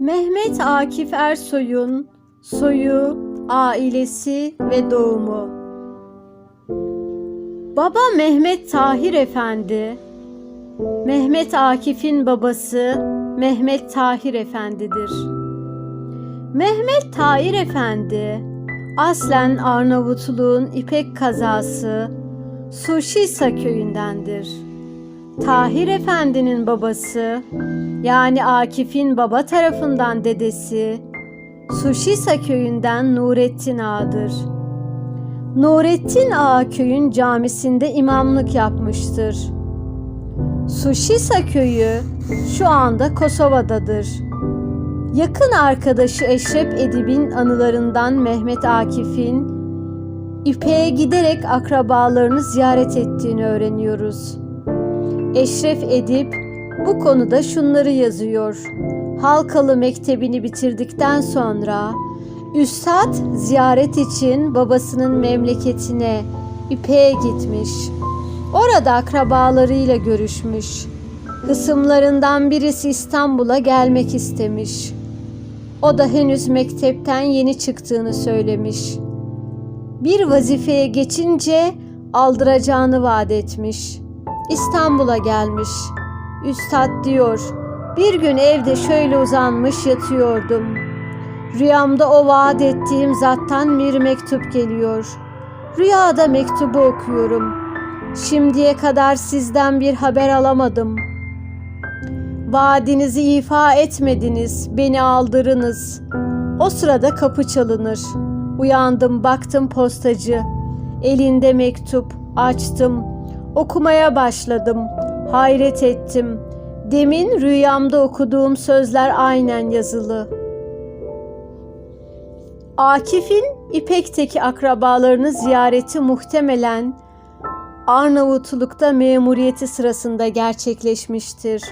Mehmet Akif Ersoy'un soyu, ailesi ve doğumu. Baba Mehmet Tahir Efendi, Mehmet Akif'in babası Mehmet Tahir Efendi'dir. Mehmet Tahir Efendi, aslen Arnavutluğun İpek kazası Suşisa köyündendir. Tahir Efendi'nin babası yani Akif'in baba tarafından dedesi Suşisa köyünden Nurettin Ağa'dır. Nurettin Ağa köyün camisinde imamlık yapmıştır. Suşisa köyü şu anda Kosova'dadır. Yakın arkadaşı Eşref Edip'in anılarından Mehmet Akif'in İpek'e giderek akrabalarını ziyaret ettiğini öğreniyoruz. Eşref Edip bu konuda şunları yazıyor. Halkalı Mektebi'ni bitirdikten sonra Üstad ziyaret için babasının memleketine İpek'e gitmiş. Orada akrabalarıyla görüşmüş. Hısımlarından birisi İstanbul'a gelmek istemiş. O da henüz mektepten yeni çıktığını söylemiş. Bir vazifeye geçince aldıracağını vaat etmiş. İstanbul'a gelmiş. Üstad diyor, bir gün evde şöyle uzanmış yatıyordum. Rüyamda o vaat ettiğim zattan bir mektup geliyor. Rüyada mektubu okuyorum. Şimdiye kadar sizden bir haber alamadım. Vaadinizi ifa etmediniz, beni aldırınız. O sırada kapı çalınır. Uyandım, baktım postacı. Elinde mektup, açtım. Okumaya başladım. Hayret ettim. Demin rüyamda okuduğum sözler aynen yazılı. Akif'in İpek'teki akrabalarını ziyareti muhtemelen Arnavutluk'ta memuriyeti sırasında gerçekleşmiştir.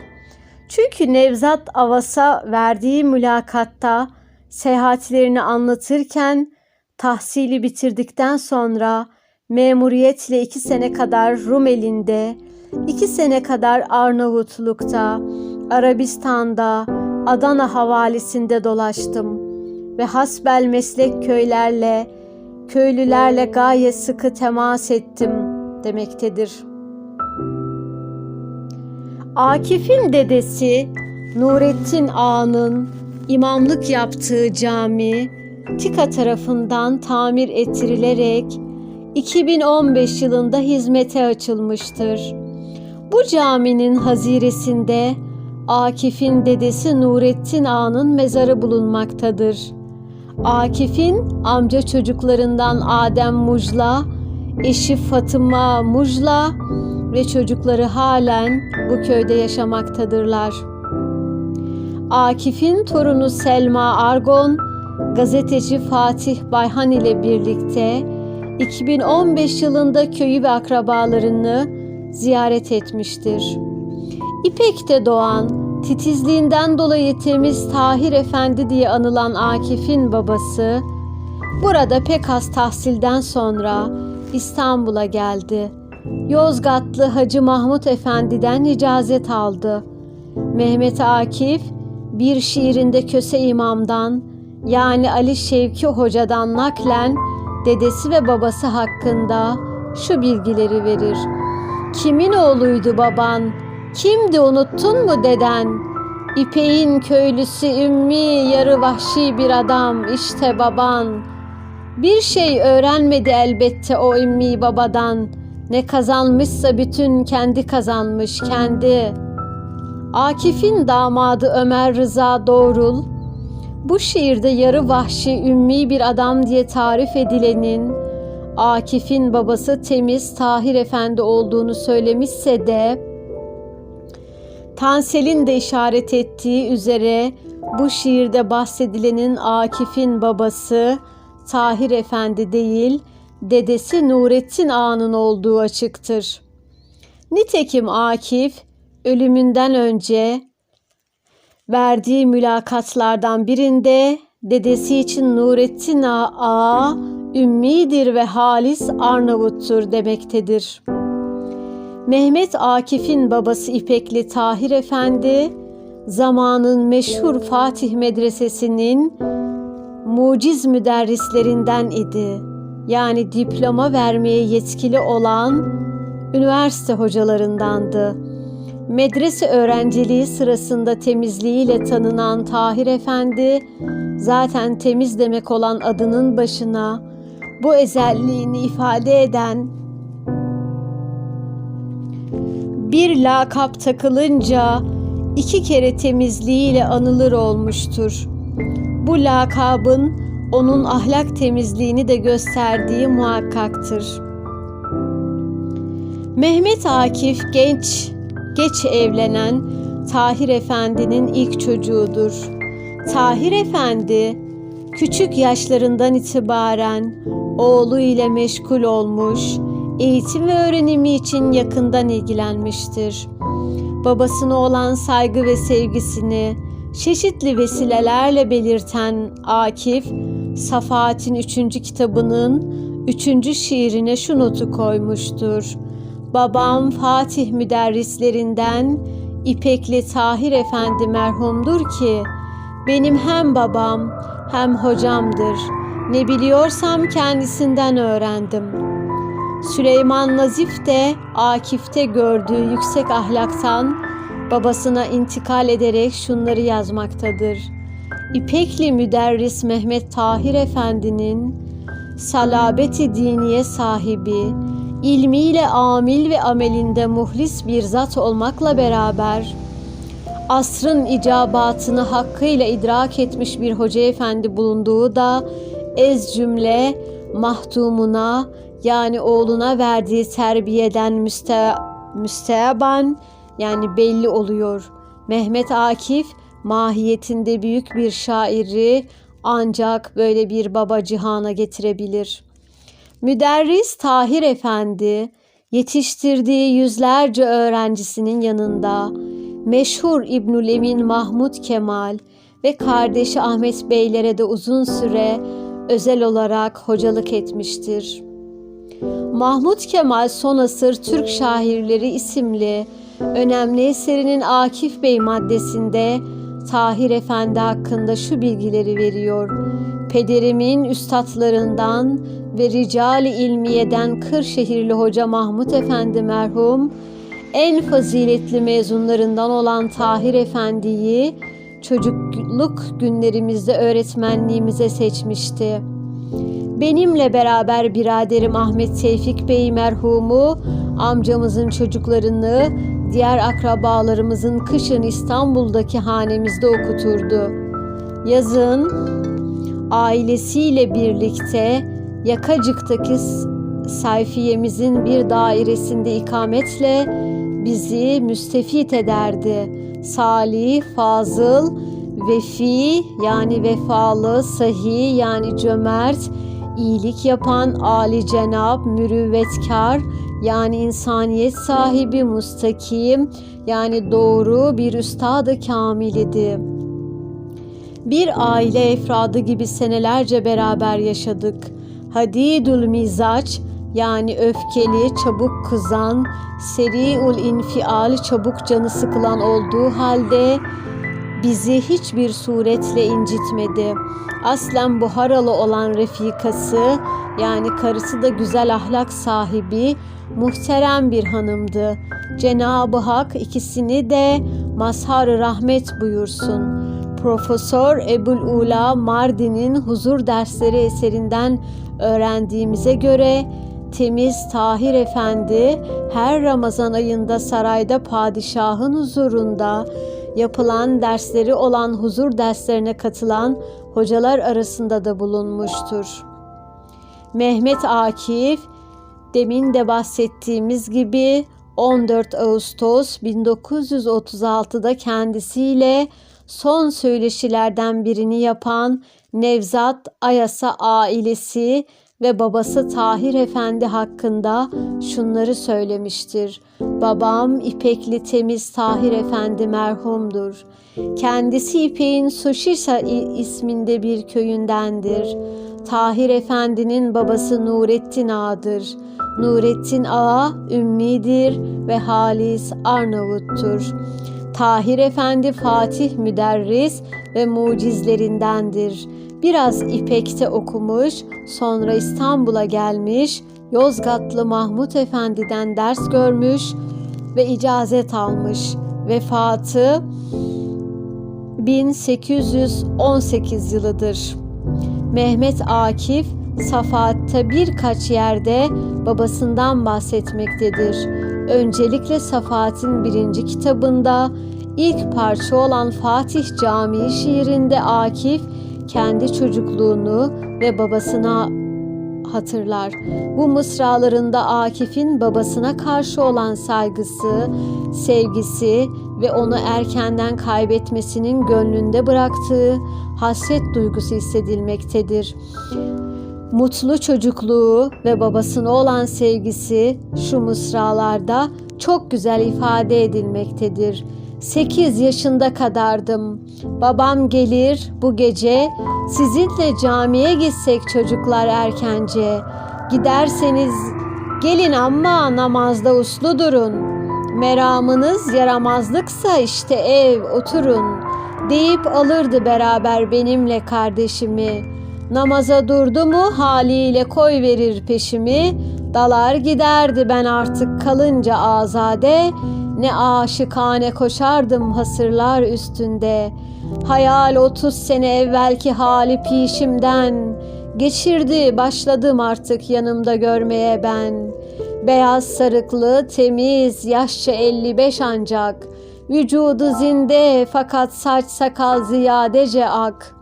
Çünkü Nevzat Avas'a verdiği mülakatta seyahatlerini anlatırken tahsili bitirdikten sonra memuriyetle iki sene kadar Rumelinde, iki sene kadar Arnavutluk'ta, Arabistan'da, Adana havalisinde dolaştım ve hasbel meslek köylerle, köylülerle gayet sıkı temas ettim demektedir. Akif'in dedesi Nurettin Ağa'nın imamlık yaptığı cami TİKA tarafından tamir ettirilerek 2015 yılında hizmete açılmıştır. Bu caminin haziresinde Akif'in dedesi Nurettin Ağa'nın mezarı bulunmaktadır. Akif'in amca çocuklarından Adem Mujla, eşi Fatıma Mujla ve çocukları halen bu köyde yaşamaktadırlar. Akif'in torunu Selma Argon, gazeteci Fatih Bayhan ile birlikte 2015 yılında köyü ve akrabalarını ziyaret etmiştir. İpek'te doğan, titizliğinden dolayı temiz Tahir Efendi diye anılan Akif'in babası, burada pek az tahsilden sonra İstanbul'a geldi. Yozgatlı Hacı Mahmut Efendi'den icazet aldı. Mehmet Akif bir şiirinde Köse İmam'dan yani Ali Şevki Hoca'dan naklen dedesi ve babası hakkında şu bilgileri verir. Kimin oğluydu baban? Kimdi unuttun mu deden? İpeğin köylüsü ümmi yarı vahşi bir adam işte baban. Bir şey öğrenmedi elbette o ümmi babadan. Ne kazanmışsa bütün kendi kazanmış kendi. Akif'in damadı Ömer Rıza Doğrul, bu şiirde yarı vahşi ümmi bir adam diye tarif edilenin Akif'in babası temiz Tahir Efendi olduğunu söylemişse de Tansel'in de işaret ettiği üzere bu şiirde bahsedilenin Akif'in babası Tahir Efendi değil, dedesi Nurettin Ağa'nın olduğu açıktır. Nitekim Akif ölümünden önce verdiği mülakatlardan birinde dedesi için Nurettin Ağa ümmidir ve halis Arnavuttur demektedir. Mehmet Akif'in babası İpekli Tahir Efendi, zamanın meşhur Fatih Medresesi'nin muciz müderrislerinden idi. Yani diploma vermeye yetkili olan üniversite hocalarındandı. Medrese öğrenciliği sırasında temizliğiyle tanınan Tahir Efendi, zaten temiz demek olan adının başına bu özelliğini ifade eden bir lakap takılınca iki kere temizliğiyle anılır olmuştur. Bu lakabın onun ahlak temizliğini de gösterdiği muhakkaktır. Mehmet Akif genç, geç evlenen Tahir Efendi'nin ilk çocuğudur. Tahir Efendi küçük yaşlarından itibaren oğlu ile meşgul olmuş, eğitim ve öğrenimi için yakından ilgilenmiştir. Babasına olan saygı ve sevgisini çeşitli vesilelerle belirten Akif, Safahat'in üçüncü kitabının üçüncü şiirine şu notu koymuştur. Babam Fatih müderrislerinden İpekli Tahir Efendi merhumdur ki, benim hem babam hem hocamdır. Ne biliyorsam kendisinden öğrendim.'' Süleyman Nazif de Akif'te gördüğü yüksek ahlaktan babasına intikal ederek şunları yazmaktadır. İpekli müderris Mehmet Tahir Efendi'nin salabeti diniye sahibi, ilmiyle amil ve amelinde muhlis bir zat olmakla beraber asrın icabatını hakkıyla idrak etmiş bir hoca efendi bulunduğu da ez cümle mahtumuna yani oğluna verdiği terbiyeden müste, müsteaban yani belli oluyor. Mehmet Akif mahiyetinde büyük bir şairi ancak böyle bir baba cihana getirebilir. Müderris Tahir Efendi yetiştirdiği yüzlerce öğrencisinin yanında meşhur İbnül Emin Mahmud Kemal ve kardeşi Ahmet Beylere de uzun süre özel olarak hocalık etmiştir. Mahmut Kemal Son Asır Türk Şairleri isimli önemli eserinin Akif Bey maddesinde Tahir Efendi hakkında şu bilgileri veriyor. Pederimin üstadlarından ve ricali ilmiyeden Kırşehirli Hoca Mahmut Efendi merhum en faziletli mezunlarından olan Tahir Efendi'yi çocukluk günlerimizde öğretmenliğimize seçmişti. Benimle beraber biraderim Ahmet Tevfik Bey merhumu amcamızın çocuklarını diğer akrabalarımızın kışın İstanbul'daki hanemizde okuturdu. Yazın ailesiyle birlikte Yakacık'taki sayfiyemizin bir dairesinde ikametle bizi müstefit ederdi. Salih, fazıl, vefi yani vefalı, sahi yani cömert, iyilik yapan Ali Cenab, mürüvvetkar yani insaniyet sahibi, mustakim yani doğru bir üstadı kamil idi. Bir aile efradı gibi senelerce beraber yaşadık. Hadidül mizaç yani öfkeli, çabuk kızan, seriul infial, çabuk canı sıkılan olduğu halde bizi hiçbir suretle incitmedi. Aslen Buharalı olan refikası yani karısı da güzel ahlak sahibi, muhterem bir hanımdı. Cenab-ı Hak ikisini de mazhar rahmet buyursun. Profesör Ebul Ula Mardin'in huzur dersleri eserinden öğrendiğimize göre temiz Tahir Efendi her Ramazan ayında sarayda padişahın huzurunda yapılan dersleri olan huzur derslerine katılan hocalar arasında da bulunmuştur. Mehmet Akif demin de bahsettiğimiz gibi 14 Ağustos 1936'da kendisiyle son söyleşilerden birini yapan Nevzat Ayasa ailesi ve babası Tahir Efendi hakkında şunları söylemiştir. Babam İpekli Temiz Tahir Efendi merhumdur. Kendisi İpek'in Suşisa isminde bir köyündendir. Tahir Efendi'nin babası Nurettin Ağa'dır. Nurettin Ağa ümmidir ve Halis Arnavut'tur. Tahir Efendi Fatih müderris ve mucizlerindendir. Biraz İpek'te okumuş, sonra İstanbul'a gelmiş, Yozgatlı Mahmut Efendi'den ders görmüş ve icazet almış. Vefatı 1818 yılıdır. Mehmet Akif Safahat'ta birkaç yerde babasından bahsetmektedir. Öncelikle Safahat'in birinci kitabında ilk parça olan Fatih Camii şiirinde Akif kendi çocukluğunu ve babasına hatırlar. Bu mısralarında Akif'in babasına karşı olan saygısı, sevgisi ve onu erkenden kaybetmesinin gönlünde bıraktığı hasret duygusu hissedilmektedir. Mutlu çocukluğu ve babasına olan sevgisi şu mısralarda çok güzel ifade edilmektedir. 8 yaşında kadardım. Babam gelir bu gece sizinle camiye gitsek çocuklar erkence. Giderseniz gelin ama namazda uslu durun. Meramınız yaramazlıksa işte ev oturun deyip alırdı beraber benimle kardeşimi. Namaza durdu mu haliyle koy verir peşimi. Dalar giderdi ben artık kalınca azade. Ne aşıkane koşardım hasırlar üstünde. Hayal otuz sene evvelki hali pişimden. Geçirdi başladım artık yanımda görmeye ben. Beyaz sarıklı, temiz, yaşça 55 ancak. Vücudu zinde fakat saç sakal ziyadece ak.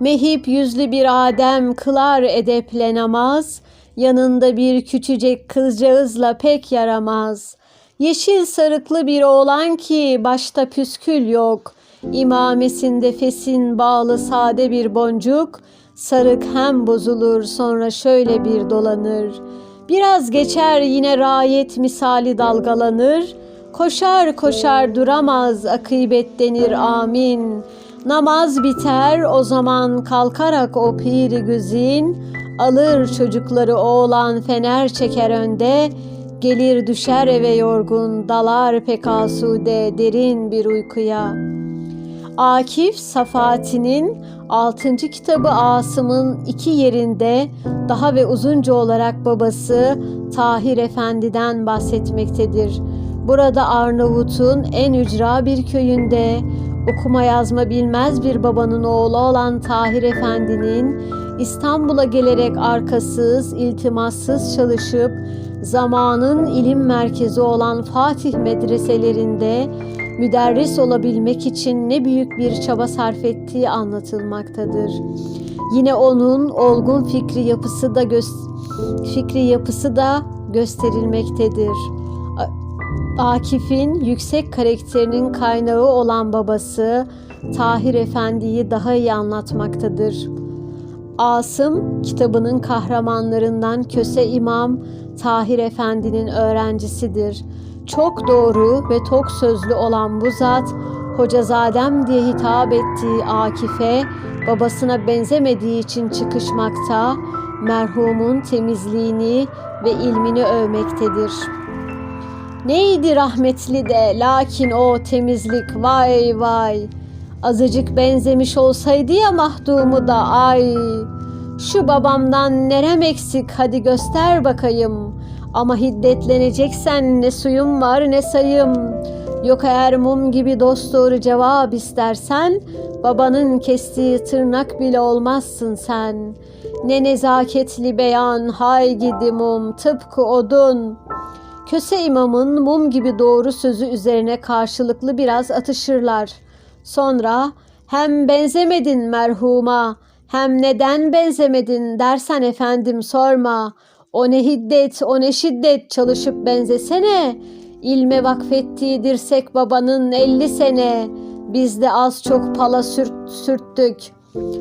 Mehip yüzlü bir Adem kılar edeple namaz, yanında bir küçücek kızcağızla pek yaramaz. Yeşil sarıklı bir oğlan ki başta püskül yok, imamesinde fesin bağlı sade bir boncuk, sarık hem bozulur sonra şöyle bir dolanır. Biraz geçer yine rayet misali dalgalanır, koşar koşar duramaz akıbet denir amin.'' Namaz biter o zaman kalkarak o piri güzin alır çocukları oğlan fener çeker önde gelir düşer eve yorgun dalar pek asude derin bir uykuya. Akif Safati'nin 6. kitabı Asım'ın iki yerinde daha ve uzunca olarak babası Tahir Efendi'den bahsetmektedir. Burada Arnavut'un en ücra bir köyünde okuma yazma bilmez bir babanın oğlu olan Tahir Efendi'nin İstanbul'a gelerek arkasız, iltimassız çalışıp zamanın ilim merkezi olan Fatih medreselerinde müderris olabilmek için ne büyük bir çaba sarf ettiği anlatılmaktadır. Yine onun olgun fikri yapısı da fikri yapısı da gösterilmektedir. Akif'in yüksek karakterinin kaynağı olan babası Tahir Efendi'yi daha iyi anlatmaktadır. Asım kitabının kahramanlarından Köse İmam Tahir Efendi'nin öğrencisidir. Çok doğru ve tok sözlü olan bu zat Hocazadem diye hitap ettiği Akif'e babasına benzemediği için çıkışmakta, merhumun temizliğini ve ilmini övmektedir.'' Neydi rahmetli de lakin o temizlik vay vay. Azıcık benzemiş olsaydı ya mahdumu da ay. Şu babamdan nerem eksik hadi göster bakayım. Ama hiddetleneceksen ne suyum var ne sayım. Yok eğer mum gibi dost doğru cevap istersen babanın kestiği tırnak bile olmazsın sen. Ne nezaketli beyan hay gidi mum tıpkı odun.'' Köse imamın mum gibi doğru sözü üzerine karşılıklı biraz atışırlar. Sonra hem benzemedin merhuma hem neden benzemedin dersen efendim sorma. O ne hiddet o ne şiddet çalışıp benzesene. İlme vakfettiği dirsek babanın elli sene. Biz de az çok pala sürt, sürttük.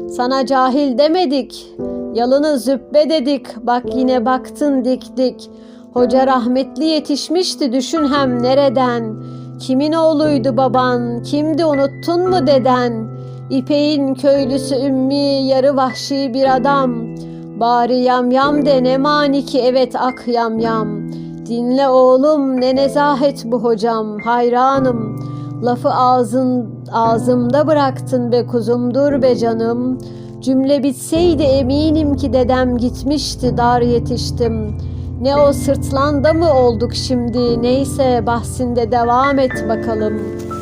Sana cahil demedik. Yalını züppe dedik. Bak yine baktın dik dik. Hoca rahmetli yetişmişti düşün hem nereden. Kimin oğluydu baban, kimdi unuttun mu deden? İpeğin köylüsü ümmi, yarı vahşi bir adam. Bari yamyam yam de ne mani ki evet ak yamyam. Yam. Dinle oğlum ne nezahet bu hocam, hayranım. Lafı ağzın, ağzımda bıraktın be kuzum dur be canım. Cümle bitseydi eminim ki dedem gitmişti dar yetiştim.'' Ne o sırtlanda mı olduk şimdi? Neyse bahsinde devam et bakalım.''